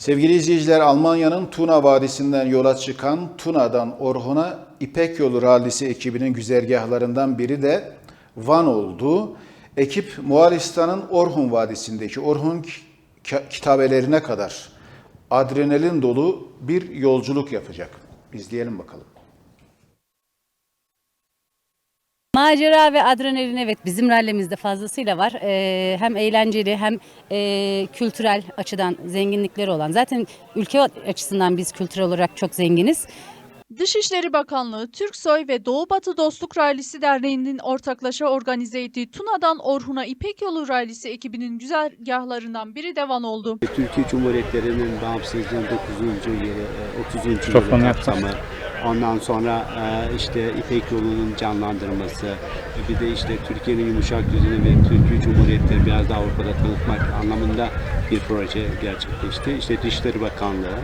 Sevgili izleyiciler, Almanya'nın Tuna Vadisi'nden yola çıkan Tuna'dan Orhun'a İpek Yolu Rallisi ekibinin güzergahlarından biri de Van oldu. Ekip Moğolistan'ın Orhun Vadisi'ndeki Orhun ki- kitabelerine kadar adrenalin dolu bir yolculuk yapacak. İzleyelim bakalım. Macera ve adrenalin evet bizim rallimizde fazlasıyla var. Ee, hem eğlenceli hem e, kültürel açıdan zenginlikleri olan. Zaten ülke açısından biz kültürel olarak çok zenginiz. Dışişleri Bakanlığı, Türksoy ve Doğu Batı Dostluk Rallisi Derneği'nin ortaklaşa organize ettiği Tuna'dan Orhun'a İpek Yolu Rallisi ekibinin güzergahlarından biri de Van oldu. Türkiye Cumhuriyetleri'nin bağımsızlığının 9. yılı, e, 30. Mikrofonu yılı yaklaştır. kapsamı. Ondan sonra e, işte İpek yolunun canlandırması, e, bir de işte Türkiye'nin yumuşak düzeni ve Türkiye Cumhuriyetleri biraz daha Avrupa'da tanıtmak anlamında bir proje gerçekleşti. İşte Dışişleri Bakanlığı,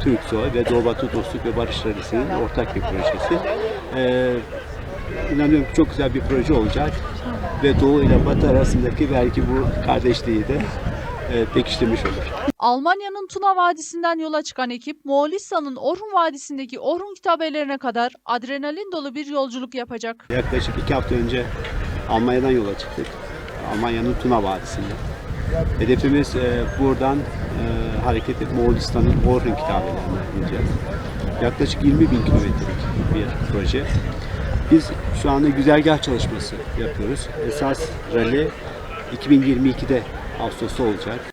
Türksoy ve Doğu Batı Dostluk ve Barış Rallisi'nin ortak bir projesi. E, inanıyorum ki çok güzel bir proje olacak ve Doğu ile Batı arasındaki belki bu kardeşliği de pekiştirmiş olur. Almanya'nın Tuna Vadisi'nden yola çıkan ekip, Moğolistan'ın Orhun Vadisi'ndeki Orhun kitabelerine kadar adrenalin dolu bir yolculuk yapacak. Yaklaşık iki hafta önce Almanya'dan yola çıktık. Almanya'nın Tuna Vadisi'nde. Hedefimiz e, buradan e, hareket edip Moğolistan'ın Orhun kitabelerine gideceğiz. Yaklaşık 20 bin kilometrelik bir proje. Biz şu anda güzergah çalışması yapıyoruz. Esas rally 2022'de Ağustos'ta olacak.